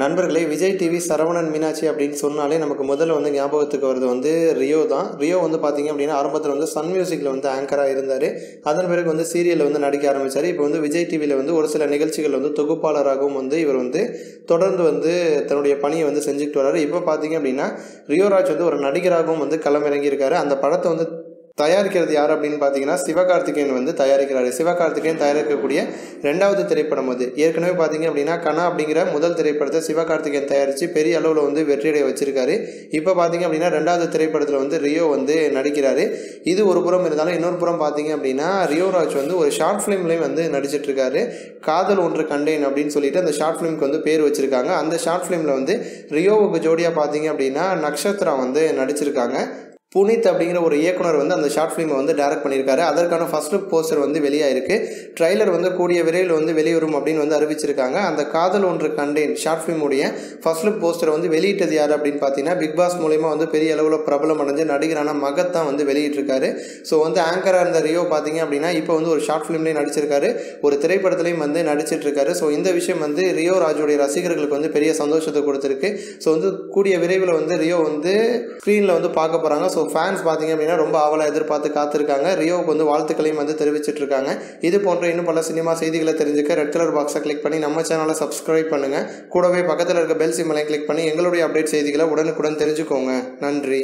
நண்பர்களே விஜய் டிவி சரவணன் மீனாட்சி அப்படின்னு சொன்னாலே நமக்கு முதல்ல வந்து ஞாபகத்துக்கு வருது வந்து ரியோ தான். ரியோ வந்து பார்த்தீங்க அப்படின்னா ஆரம்பத்தில் வந்து சன் மியூசிக்கில் வந்து ஆங்கராக இருந்தார். அதன் பிறகு வந்து சீரியலில் வந்து நடிக்க ஆரம்பித்தார் இப்போ வந்து விஜய் டிவியில் வந்து ஒரு சில நிகழ்ச்சிகள் வந்து தொகுப்பாளராகவும் வந்து இவர் வந்து தொடர்ந்து வந்து தன்னுடைய பணியை வந்து செஞ்சுக்கிட்டு வர்றாரு. இப்போ பார்த்தீங்க அப்படின்னா ரியோராஜ் வந்து ஒரு நடிகராகவும் வந்து களமிறங்கியிருக்காரு. அந்த படத்தை வந்து தயாரிக்கிறது யார் அப்படின்னு பார்த்தீங்கன்னா சிவகார்த்திகேயன் வந்து தயாரிக்கிறாரு. சிவகார்த்திகேயன் தயாரிக்கக்கூடிய ரெண்டாவது திரைப்படம் அது. ஏற்கனவே பார்த்தீங்க அப்படின்னா கணா அப்படிங்கிற முதல் திரைப்படத்தை சிவகார்த்திகேயன் தயாரித்து பெரிய அளவில் வந்து வெற்றியடைய வச்சிருக்காரு. இப்போ பார்த்தீங்க அப்படின்னா ரெண்டாவது திரைப்படத்தில் வந்து ரியோ வந்து நடிக்கிறாரு. இது ஒரு புறம் இருந்தாலும் இன்னொரு புறம் பார்த்தீங்க அப்படின்னா ரியோராஜ் வந்து ஒரு ஷார்ட் ஃபிலிம்லேயும் வந்து நடிச்சிட்ருக்காரு. காதல் ஒன்று கண்டேன் அப்படின்னு சொல்லிட்டு அந்த ஷார்ட் ஃபிலிம்க்கு வந்து பேர் வச்சிருக்காங்க. அந்த ஷார்ட் ஃபிலிமில் வந்து ரியோவுக்கு ஜோடியாக பார்த்தீங்க அப்படின்னா நக்ஷத்ரா வந்து நடிச்சிருக்காங்க. புனித் அப்படிங்கிற ஒரு இயக்குனர் வந்து அந்த ஷார்ட் ஃபிலிமை வந்து டேரக்ட் பண்ணியிருக்காரு. அதற்கான ஃபர்ஸ்ட் லுக் போஸ்டர் வந்து வெளியாயிருக்கு. ட்ரைலர் வந்து கூடிய விரைவில் வந்து வெளிவரும் அப்படின்னு வந்து அறிவிச்சிருக்காங்க. அந்த காதல் ஒன்று கண்டேன் ஷார்ட் ஃபிலிமுடைய ஃபர்ஸ்ட் லுக் போஸ்டர் வந்து வெளியிட்டது யார் அப்படின்னு பார்த்தீங்கன்னா பிக் பாஸ் மூலயமா வந்து பெரிய அளவில் பிரபலம் அடைஞ்ச நடிகரான மகத் தான் வந்து வெளியிட்டிருக்காரு. ஸோ வந்து ஆங்கராக இருந்த ரியோ பார்த்தீங்க அப்படின்னா இப்போ வந்து ஒரு ஷார்ட் ஃபிலிம்லேயும் நடிச்சிருக்காரு. ஒரு திரைப்படத்துலையும் வந்து நடிச்சிட்டு இருக்காரு ஸோ இந்த விஷயம் வந்து ரியோ ராஜுடைய ரசிகர்களுக்கு வந்து பெரிய சந்தோஷத்தை கொடுத்துருக்கு. ஸோ வந்து கூடிய விரைவில் வந்து ரியோ வந்து ஸ்க்ரீனில் வந்து பார்க்க போகிறாங்க ஸோ ஃபேன்ஸ் பார்த்தீங்க அப்படின்னா ரொம்ப ஆவலாக எதிர்பார்த்து காத்திருக்காங்க. ரியோவுக்கு வந்து வாழ்த்துக்களையும் வந்து தெரிவிச்சிட்டு இருக்காங்க இது போன்ற இன்னும் பல சினிமா செய்திகளை தெரிஞ்சுக்க ரெட் கலர் பாக்ஸை கிளிக் பண்ணி நம்ம சேனலை சப்ஸ்கிரைப் பண்ணுங்கள் கூடவே பக்கத்தில் இருக்க பெல் சிம்மலை கிளிக் பண்ணி எங்களுடைய அப்டேட் செய்திகளை உடனுக்குடன் தெரிஞ்சுக்கோங்க. நன்றி.